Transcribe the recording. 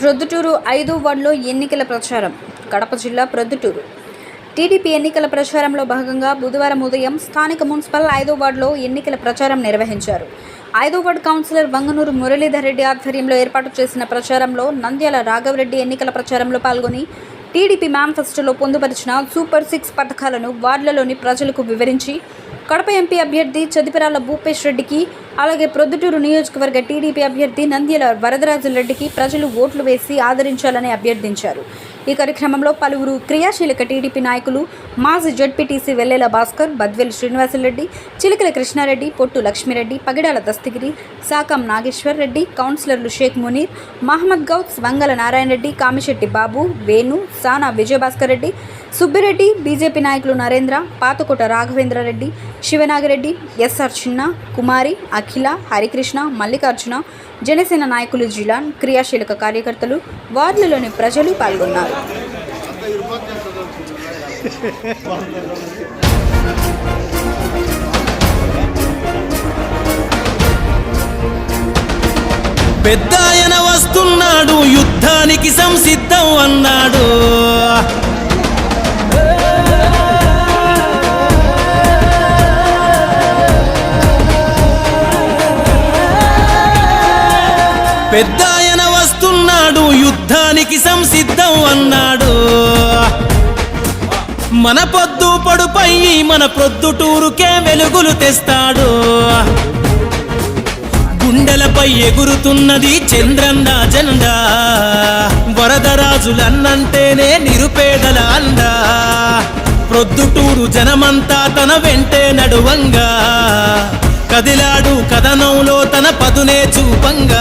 ప్రొద్దుటూరు ఐదో వార్డులో ఎన్నికల ప్రచారం. కడప జిల్లా ప్రొద్దుటూరు. టీడీపీ ఎన్నికల ప్రచారంలో భాగంగా బుధవారం ఉదయం స్థానిక మున్సిపల్ ఐదో వార్డులో ఎన్నికల ప్రచారం నిర్వహించారు. ఐదో వార్డు కౌన్సిలర్ వంగనూరు మురళీధర్ రెడ్డి ఆధ్వర్యంలో ఏర్పాటు చేసిన ప్రచారంలో నంద్యాల రాఘవరెడ్డి ఎన్నికల ప్రచారంలో పాల్గొని టీడీపీ మేనిఫెస్టోలో పొందుపరిచిన సూపర్ సిక్స్ పథకాలను వార్డులలోని ప్రజలకు వివరించి కడప ఎంపీ అభ్యర్థి చదిపిరాల భూపేష్ రెడ్డికి అలాగే ప్రొద్దుటూరు నియోజకవర్గ టీడీపీ అభ్యర్థి నంద్యాల వరదరాజు రెడ్డికి ప్రజలు ఓట్లు వేసి ఆదరించాలని అభ్యర్థించారు. ఈ కార్యక్రమంలో పలువురు క్రియాశీలక టీడీపీ నాయకులు మాజీ జడ్పీటీసీ వెల్లెల భాస్కర్ బద్వేలు శ్రీనివాసరెడ్డి చిలకల కృష్ణారెడ్డి పొట్టు లక్ష్మిరెడ్డి పగిడాల దస్తగిరి సాకం నాగేశ్వర్ రెడ్డి కౌన్సిలర్లు షేక్ మునీర్ మహమ్మద్ గౌత్ వంగల నారాయణ రెడ్డి కామిశెట్టి బాబు వేణు సానా విజయభాస్కర్ రెడ్డి సుబ్బిరెడ్డి బీజేపీ నాయకులు నరేంద్ర పాతకోట రాఘవేంద్రారెడ్డి శివనాగిరెడ్డి ఎస్ఆర్ చిన్న కుమారి అఖిల హరికృష్ణ మల్లికార్జున జనసేన నాయకులు జిలాన్ క్రియాశీలక కార్యకర్తలు వార్డులలోని ప్రజలు పాల్గొన్నారు. పెద్దాయన వస్తున్నాడు యుద్ధానికి సంసిద్ధం అన్నాడు. పెద్ద యుద్ధానికి సంసిద్ధం అన్నాడు. మన పొద్దు పడుపై మన ప్రొద్దుటూరుకే వెలుగులు తెస్తాడు. గుండెలపై ఎగురుతున్నది చంద్రన్న జెండా. వరదరాజులన్నంటేనే నిరుపేదల అండా. ప్రొద్దుటూరు జనమంతా తన వెంటే నడువంగా. కదిలాడు కథనంలో తన పదునే చూపంగా.